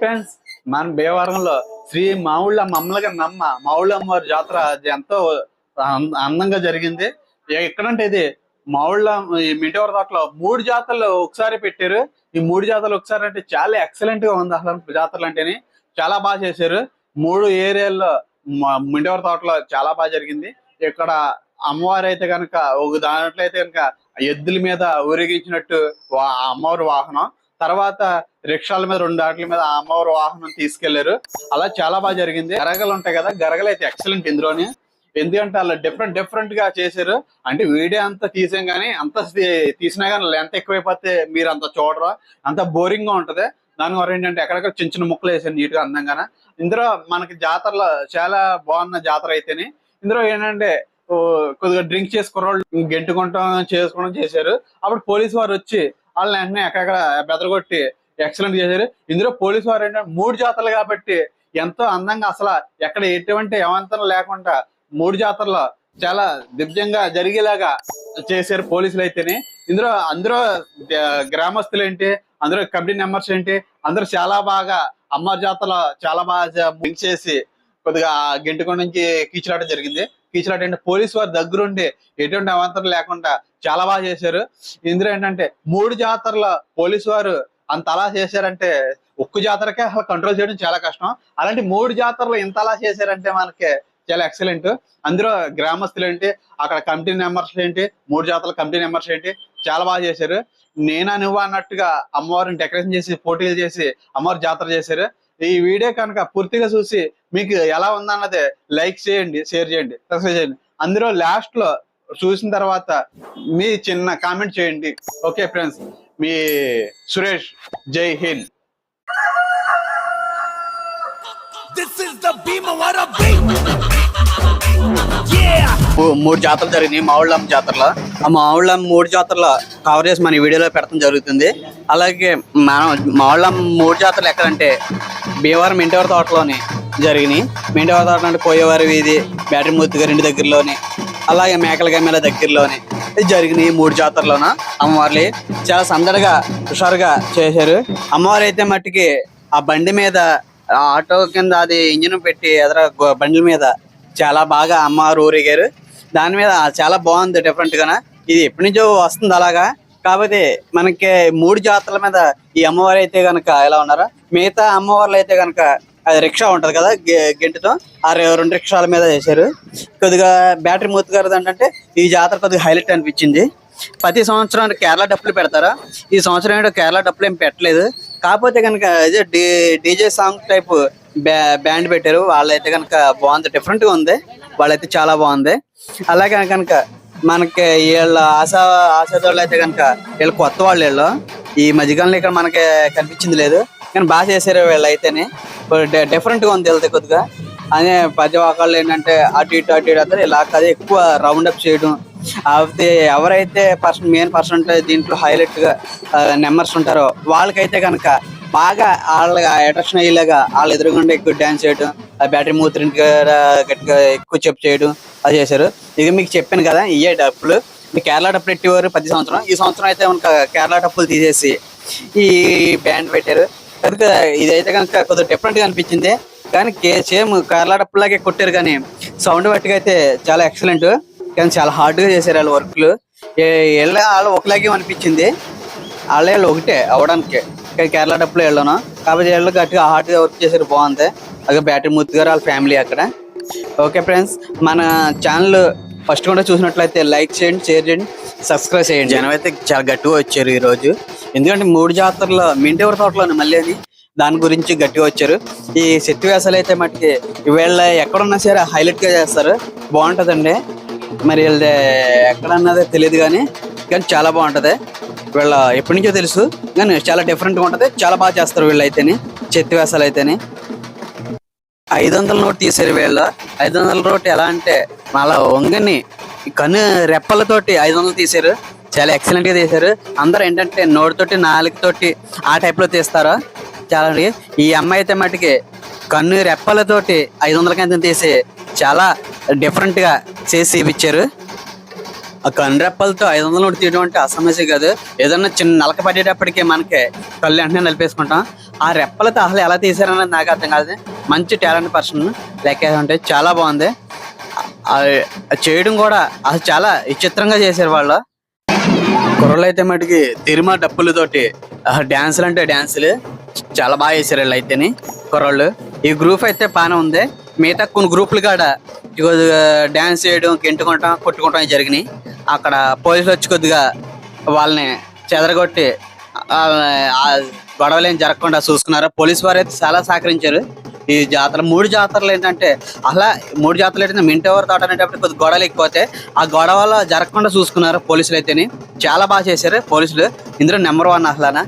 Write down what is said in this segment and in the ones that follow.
Friends మన భీమవరంలో శ్రీ మావుళ్ళ మమ్మలగా నమ్మ మావుళ్ళమ్మ అమ్మవారి జాతర అది ఎంతో అందంగా జరిగింది. ఎక్కడంటే ఇది మావుళ్ళ ఈ మింటివర తోటలో మూడు జాతరలు ఒకసారి పెట్టారు. ఈ మూడు జాతరలు ఒకసారి అంటే చాలా ఎక్సలెంట్గా ఉంది అసలు జాతరలు అంటేని. చాలా బాగా చేశారు. మూడు ఏరియాల్లో మింటివర తోటలో చాలా బాగా జరిగింది. ఇక్కడ అమ్మవారు అయితే కనుక ఒక దాంట్లో అయితే కనుక ఎద్దుల మీద ఊరేగించినట్టు అమ్మవారి వాహనం. తర్వాత రిక్షాల మీద రెండు ఆటల మీద ఆ అమ్మవారి వాహనం తీసుకెళ్ళారు. అలా చాలా బాగా జరిగింది. గరగలు ఉంటాయి కదా గరగలు అయితే ఎక్సలెంట్ ఇందులోని. ఎందుకంటే అలా డిఫరెంట్ డిఫరెంట్గా చేశారు. అంటే వీడియో అంతా తీసాం కానీ అంత తీసినా కానీ లెంత్ ఎక్కువైపోతే మీరు అంత చూడరు. అంత బోరింగ్గా ఉంటది. దాని వల్ల ఏంటంటే ఎక్కడెక్కడ చిన్న చిన్న ముక్కలు వేసారు నీట్గా అందంగానే. ఇందులో మనకి జాతరలో చాలా బాగున్న జాతర అయితేనే ఇందులో ఏంటంటే కొద్దిగా డ్రింక్ చేసుకున్న వాళ్ళు గెంటుకుంటాం చేసుకోవడం చేశారు. అప్పుడు పోలీసు వారు వచ్చి వాళ్ళని వెంటనే ఎక్కడెక్కడ బెదరగొట్టి ఎక్సలెంట్ చేశారు. ఇందులో పోలీసు వారు ఏంటంటే మూడు జాతరలు కాబట్టి ఎంతో అందంగా అసలు ఎక్కడ ఎటువంటి అవంతరం లేకుండా మూడు జాతరలో చాలా దివ్యంగా జరిగేలాగా చేశారు పోలీసులు అయితేనే. ఇందులో అందరూ గ్రామస్తులు ఏంటి అందరూ కమిటీ మెంబర్స్ ఏంటి అందరూ చాలా బాగా అమ్మవారి జాతరలో చాలా బాగా చేసి కొద్దిగా గెంటుకొండ నుంచి కీచులాట జరిగింది. కీచులాట అంటే పోలీసు వారి దగ్గరుండి ఎటువంటి అవంతరం లేకుండా చాలా బాగా చేశారు. ఇందులో ఏంటంటే మూడు జాతరల పోలీసు వారు అంత అలా చేశారంటే ఒక్క జాతరకే అసలు కంట్రోల్ చేయడం చాలా కష్టం. అలాంటి మూడు జాతరలు ఇంత అలా చేశారంటే మనకి చాలా ఎక్సలెంట్ అందులో గ్రామస్తులు ఏంటి అక్కడ కమిటీ మెంబర్స్ ఏంటి మూడు జాతరల కమిటీ మెంబర్స్ ఏంటి చాలా బాగా చేశారు. నేనా నువ్వు అన్నట్టుగా అమ్మవారిని డెకరేషన్ చేసి పోటీలు చేసి అమ్మవారి జాతర చేశారు. ఈ వీడియో కనుక పూర్తిగా చూసి మీకు ఎలా ఉందన్నది లైక్ చేయండి షేర్ చేయండి సబ్స్క్రైబ్ చేయండి. అందులో లాస్ట్లో చూసిన తర్వాత మీ చిన్న కామెంట్ చేయండి. ఓకే ఫ్రెండ్స్ మీ సురేష్ జై Hind. This is the Bhimavara beat. Yeah. మూ- మూడు జాతరలు జరిగినాయి మావుళ్ళం జాతరలో. ఆ మావుళ్ళం మూడు జాతరలో కవర్ చేసి మన ఈ వీడియోలో పెడతాం జరుగుతుంది. అలాగే మనం మావుళ్ళం మూడు జాతరలు ఎక్కడంటే భీమవరం ఇంటివారి తోటలోని జరిగినాయి. ఇంటివారి వాతావరణం అంటే పోయేవారి వీధి బ్యాటరీ మూర్తి గారి దగ్గరలోని అలాగే మేకల గమ్మెల దగ్గరలోని. ఇది జరిగినాయి మూడు జాతరలోన? అమ్మవార్లు. చాలా సందడిగా హుషారుగా చేశారు. అమ్మవారు అయితే మట్టికి ఆ బండి మీద ఆటో కింద అది ఇంజిన్ పెట్టి ఎదర గో- బండ్ల మీద చాలా బాగా అమ్మవారు ఊరేగారు. దాని మీద చాలా బాగుంది డిఫరెంట్గా ఇది ఎప్పటి నుంచో వస్తుంది అలాగా. కాకపోతే మనకి మూడు జాతరల మీద ఈ అమ్మవారు అయితే గనక ఎలా ఉన్నారా? మిగతా అమ్మవార్లు అయితే గనక అది రిక్షా ఉంటది కదా గె- ఆ రెండు రిక్షాల మీద చేశారు. కొద్దిగా బ్యాటరీ మూర్తి గారు ఏంటంటే ఈ జాతర కొద్దిగా హైలైట్ అనిపించింది. ప్రతి సంవత్సరం కేరళ డప్పులు పెడతారా? ఈ సంవత్సరం ఏంటో కేరళ డప్పులు ఏం పెట్టలేదు. కాకపోతే కనుక ఇదే డీజే సాంగ్ టైప్ బ్యాండ్ పెట్టారు. వాళ్ళైతే కనుక బాగుంది డిఫరెంట్గా ఉంది. వాళ్ళైతే చాలా బాగుంది. అలాగే కనుక మనకి వీళ్ళ ఆశా ఆశాదోళ్ళు అయితే కనుక వీళ్ళు కొత్త వాళ్ళు వీళ్ళు. ఈ మధ్యకాలంలో ఇక్కడ మనకి కనిపించింది లేదు. కానీ బాగా చేశారు వీళ్ళు అయితేనే డిఫరెంట్గా ఉంది వెళ్తే కొద్దిగా. అదే పది వాకాళ్ళు ఏంటంటే అటు ఇటు అటు ఇటు అతను ఇలా కాదు ఎక్కువ రౌండ్ అప్ చేయడం. అయితే ఎవరైతే పర్సన్ మెయిన్ పర్సన్ దీంట్లో హైలైట్గా నెంబర్స్ ఉంటారో వాళ్ళకైతే కనుక బాగా వాళ్ళ అట్రాక్షన్ అయ్యేలాగా వాళ్ళు ఎదురుగుండా ఎక్కువ డాన్స్ చేయడం ఆ బ్యాటరీ మూత్రి గట్టిగా ఎక్కువ చెప్పు చేయడం అది చేశారు. ఇక మీకు చెప్పాను కదా ఇయ్యే డప్పులు ఈ కేరళ డప్పులు పెట్టేవారు ప్రతి సంవత్సరం. ఈ సంవత్సరం అయితే మనకు కేరళ డప్పులు తీసేసి ఈ బ్యాండ్ పెట్టారు. కనుక ఇదైతే కనుక కొద్దిగా డిఫరెంట్గా అనిపించింది. కానీ సేమ్ కేరళ కొట్టారు కానీ సౌండ్ బట్టిగా అయితే చాలా ఎక్సలెంట్ కానీ చాలా హార్డ్గా చేశారు వాళ్ళ వర్క్లు వెళ్ళ వాళ్ళు ఒకలాగే అనిపించింది. వాళ్ళ వాళ్ళు ఒకటే అవడానికి కానీ కేరళ డప్పులు వెళ్ళను. కాబట్టి వీళ్ళు గట్టిగా హార్డ్గా వర్క్ చేశారు బాగుంది. అలాగే బ్యాటరీ మూర్తి గారు వాళ్ళ ఫ్యామిలీ అక్కడ. ఓకే ఫ్రెండ్స్ మన ఛానల్ ఫస్ట్ కూడా చూసినట్లయితే లైక్ చేయండి షేర్ చేయండి సబ్స్క్రైబ్ చేయండి. జనం అయితే చాలా గట్టిగా వచ్చారు ఈ రోజు ఎందుకంటే మూడు జాతరల మింటేవరి తోటలోనే మళ్ళీ అని దాని గురించి గట్టిగా వచ్చారు. ఈ శక్తి వేసాలు అయితే మటుకి వీళ్ళ ఎక్కడున్నా సరే హైలైట్గా చేస్తారు. బాగుంటదండి. మరి వీళ్ళది ఎక్కడన్నది తెలియదు కానీ కానీ చాలా బాగుంటది. వీళ్ళ ఎప్పటి నుంచో తెలుసు కానీ చాలా డిఫరెంట్గా ఉంటది. చాలా బాగా చేస్తారు వీళ్ళు అయితేనే చెత్తి వేసాలు అయితేనే. ఐదు వందల నోట్ తీసారు వీళ్ళు. ఐదు వందల నోట్ ఎలా అంటే మళ్ళా వంగని కన్ను రెప్పలతోటి ఐదు వందలు తీసారు చాలా ఎక్సలెంట్గా తీశారు. అందరూ ఏంటంటే నోటితోటి నాలుగుతోటి ఆ టైప్లో తీస్తారు? చాలా ఈ అమ్మాయి అయితే మటుకి కన్ను రెప్పలతోటి ఐదు వందల కింద తీసి చాలా డిఫరెంట్గా చేసి ఇచ్చారు ఆ కన్ను రెప్పలతో ఐదు వందల తీయడం అంటే అసమస్య కాదు. ఏదన్నా చిన్న నలక పడేటప్పటికి మనకి కళ్ళు వెంటనే నలిపేసుకుంటాం. ఆ రెప్పలతో అసలు ఎలా తీసారన్నది నాకు అర్థం కాదు మంచి టాలెంట్ పర్సన్. లెక్క ఉంటే చాలా బాగుంది. చేయడం కూడా అసలు చాలా విచిత్రంగా చేశారు వాళ్ళు. కుర్రలు అయితే మటుకి తిరుమ డప్పులతోటి డ్యాన్సులు అంటే డ్యాన్సులు చాలా బాగా వేసారు వీళ్ళు అయితేని కుర్రోళ్ళు ఈ గ్రూప్ అయితే బాగానే ఉంది. మిగతా కొన్ని గ్రూపులు కాడ కొద్దిగా డ్యాన్స్ చేయడం గెంటుకుంటాం కొట్టుకుంటాం జరిగినాయి. అక్కడ పోలీసులు వచ్చి కొద్దిగా వాళ్ళని చెదరగొట్టి గొడవలేం జరగకుండా చూసుకున్నారు. పోలీసు వారు అయితే చాలా సహకరించారు. ఈ జాతర మూడు జాతరలు ఏంటంటే అలా మూడు జాతరలు ఏంటంటే మింటోవర్ తోట అనేటప్పుడు కొద్ది గొడవలు ఎక్కువతే ఆ గొడవలు జరగకుండా చూసుకున్నారు పోలీసులు అయితేని. చాలా బాగా చేశారు పోలీసులు. ఇందులో నెంబర్ వన్ అసలానా.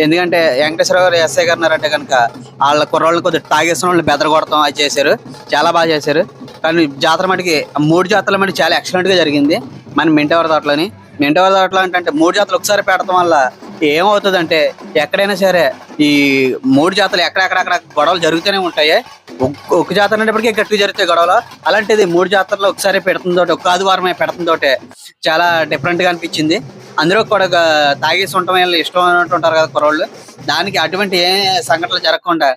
ఎందుకంటే వెంకటేశ్వర గారు ఎస్ఐ గారు ఉన్నారంటే కనుక వాళ్ళ కుర్రోళ్ళని కొద్దిగా తాగేసిన వాళ్ళని బెదరగొడతాం అది చేశారు. చాలా బాగా చేశారు. కానీ జాతర మటుకి మూడు జాతరల మటుకు చాలా ఎక్సలెంట్గా జరిగింది. మన మింటవర్ తోటలోని. మింటవర్ తోటలో అంటే మూడు జాతరలు ఒకసారి పెడతాం వల్ల ఏమవుతుందంటే ఎక్కడైనా సరే ఈ మూడు జాతరలు ఎక్కడెక్కడెక్కడ గొడవలు జరుగుతూనే ఉంటాయి. ఒక్క ఒక జాతర అనేటప్పటికీ గట్టిగా జరుగుతాయి గొడవలు. అలాంటిది మూడు జాతరలో ఒకసారి పెడుతుందో ఒక ఆదివారమే పెడుతుందోటే చాలా డిఫరెంట్గా అనిపించింది. అందరూ కూడా తాగేసి ఉండటం ఇష్టం ఉంటారు కదా కుర్రోళ్ళు. దానికి అటువంటి ఏ సంఘటనలు జరగకుండా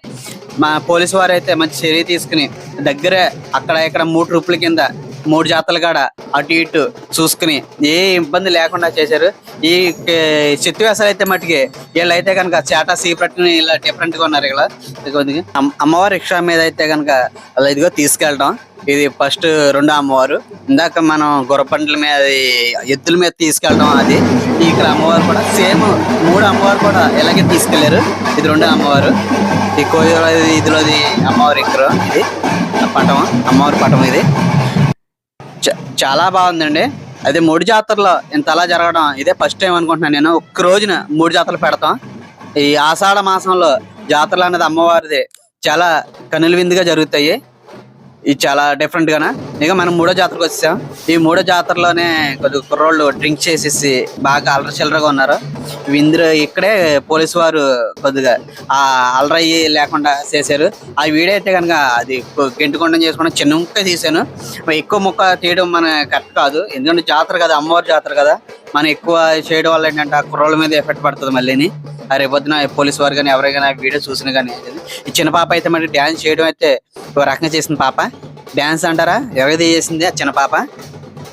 మా పోలీసు వారు అయితే మంచి చర్య తీసుకుని దగ్గరే అక్కడ ఇక్కడ మూడు రూపుల కింద మూడు జాతరలు కాడ అటు ఇటు చూసుకుని ఏ ఇబ్బంది లేకుండా చేశారు. ఈ చిత్తువేసాలు అయితే మట్టుకి వీళ్ళు అయితే కనుక చేటా సీప్రట్ని ఇలా డిఫరెంట్గా ఉన్నారు ఇక్కడ. కొద్దిగా అమ్మవారి రిక్షా మీద అయితే కనుక అలా ఇదిగో తీసుకెళ్ళడం ఇది ఫస్ట్ రెండో అమ్మవారు. ఇందాక మనం గుర్రపండ్ల మీద ఎద్దుల మీద తీసుకెళ్ళడం అది. ఇక్కడ అమ్మవారు కూడా సేమ్ మూడు అమ్మవారు కూడా ఇలాగే తీసుకెళ్ళారు ఇది రెండో అమ్మవారు. ఈ కోయిల ఇదిలోది అమ్మవారి ఇక్కడ ఇది. పటం అమ్మవారి పటం ఇది. చాలా బాగుందండి. అదే మూడు జాతరలో ఇంత అలా జరగడం ఇదే ఫస్ట్ టైం అనుకుంటున్నాను నేను. ఒక్క రోజున మూడు జాతరలు పెడతాం. ఈ ఆషాఢ మాసంలో జాతరలు అనేది అమ్మవారిది చాలా కనుల విందుగా జరుగుతాయి. ఇది చాలా డిఫరెంట్ గానా? ఇక మనం మూడో జాతరకు వచ్చాం ఈ మూడో జాతరలోనే కొద్దిగా కుర్రోళ్ళు డ్రింక్ చేసేసి బాగా అల్లరి చిల్లరగా ఉన్నారు. ఇందులో ఇక్కడే పోలీసు వారు కొద్దిగా ఆ అల్లరయ్యి లేకుండా చేశారు. ఆ వీడియో అయితే కనుక అది గెంటుకొండం చేసుకుని చిన్న ముక్క తీసాను ఎక్కువ ముక్క తీయడం మన కరెక్ట్ కాదు. ఎందుకంటే జాతర కదా అమ్మవారి జాతర కదా. మనం ఎక్కువ చేయడం వల్ల ఏంటంటే ఆ కుర్రోళ్ళ మీద ఎఫెక్ట్ పడుతుంది మళ్ళీని. రేపొద్దున పోలీస్ వారు కానీ ఎవరైనా వీడియో చూసిన కానీ ఈ చిన్న పాప అయితే మరి డ్యాన్స్ చేయడం అయితే ఒక రకంగా చేసింది పాప. డ్యాన్స్ అంటారా? ఎవరిది చేసింది? ఆ చిన్న పాప.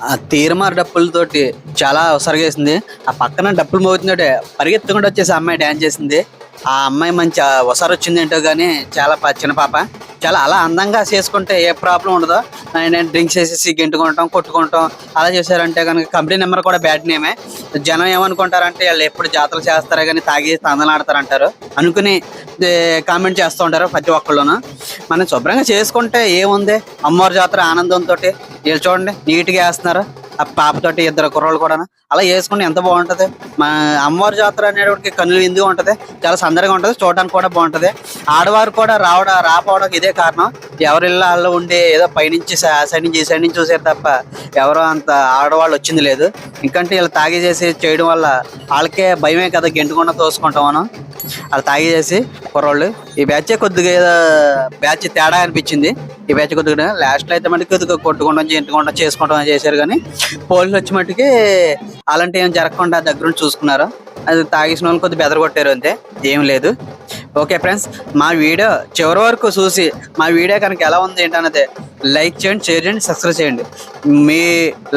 ఆ తీరమార్ డప్పులతోటి చాలా అవసరంగా చేసింది ఆ పక్కన డప్పులు మోగుతుందంటే పరిగెత్తుకుంటూ వచ్చేసి ఆ అమ్మాయి డ్యాన్స్ చేసింది. ఆ అమ్మాయి మంచి ఒకసారి వచ్చింది ఏంటో కానీ చాలా చిన్న పాప. చాలా అలా అందంగా చేసుకుంటే ఏ ప్రాబ్లం ఉండదు. నేను డ్రింక్స్ చేసేసి గెంటుకుంటాం కొట్టుకుంటాం. అలా చేశారంటే కనుక కంపెనీ నెంబర్ కూడా బ్యాడ్ నేమే. జనం ఏమనుకుంటారంటే వాళ్ళు ఎప్పుడు జాతరలు చేస్తారో కానీ తాగి తందలాడతారు అంటారు అనుకుని కామెంట్ చేస్తూ ఉంటారు ప్రతి ఒక్కళ్ళును. మనం శుభ్రంగా చేసుకుంటే ఏముంది? అమ్మవారి జాతర ఆనందంతో వీళ్ళు చూడండి నీట్గా వేస్తున్నారు. ఆ పాపతోటి ఇద్దరు కుర్రోళ్ళు కూడా అలా వేసుకుంటే ఎంత బాగుంటది? మా అమ్మవారి జాతర అనేటికి కన్నులు ఎందుకు ఉంటది. చాలా సందడిగా ఉంటది. చూడడానికి కూడా బాగుంటది. ఆడవారు కూడా రావడం రాపోవడానికి ఇదే కారణం. ఎవరిళ్ళ వాళ్ళు ఉండి ఏదో పైనుంచి సై- సైడ్ నుంచి ఈ సైడ్ నుంచి చూసారు తప్ప ఎవరో అంత ఆడవాళ్ళు వచ్చింది లేదు. ఇంకంటే వీళ్ళు తాగి చేసి చేయడం వల్ల వాళ్ళకే భయమే కదా గెంటుకుండా తోసుకుంటాం మనం. వాళ్ళు తాగి చేసి కుర్రోళ్ళు. ఈ బ్యాచ్ కొద్దిగా ఏదో బ్యాచ్ తేడా అనిపించింది. ఈ బ్యాచ్ కొద్దిగా లాస్ట్లో అయితే మటుకు కొద్దిగా కొట్టుకోవడం చేసుకుంటాం చేసుకోవడం చేశారు కానీ పోలీసులు వచ్చి మట్టుకి అలాంటి ఏం జరగకుండా దగ్గరుండి చూసుకున్నారు. అది తాగేసిన వాళ్ళు కొద్దిగా బెదరగొట్టారు అంతే. ఏం లేదు. ఓకే ఫ్రెండ్స్ మా వీడియో చివరి వరకు చూసి మా వీడియో కనుక ఎలా ఉంది ఏంటన్నది లైక్ చేయండి షేర్ చేయండి సబ్స్క్రైబ్ చేయండి. మీ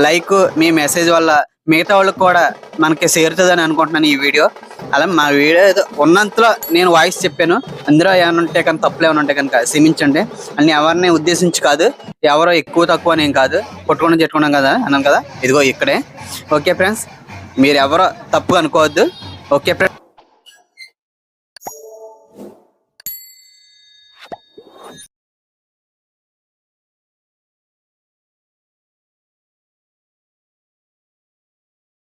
లైక్ మీ మెసేజ్ వల్ల మిగతా వాళ్ళకి కూడా మనకి చేరుతుందని అనుకుంటున్నాను ఈ వీడియో. అలా మా వీడియో ఏదో ఉన్నంతలో నేను వాయిస్ చెప్పాను. అందులో ఏమైనా ఉంటే కనుక తప్పులు ఏమైనా ఉంటే కనుక క్షమించండి. అన్ని ఎవరిని ఉద్దేశించి కాదు ఎవరో ఎక్కువ తక్కువ అని కాదు. కొట్టుకుని చెట్టుకున్నాం కదా అన్నాను కదా? ఇదిగో ఇక్కడే. ఓకే ఫ్రెండ్స్ మీరు ఎవరో తప్పు అనుకోవద్దు. Okay friends.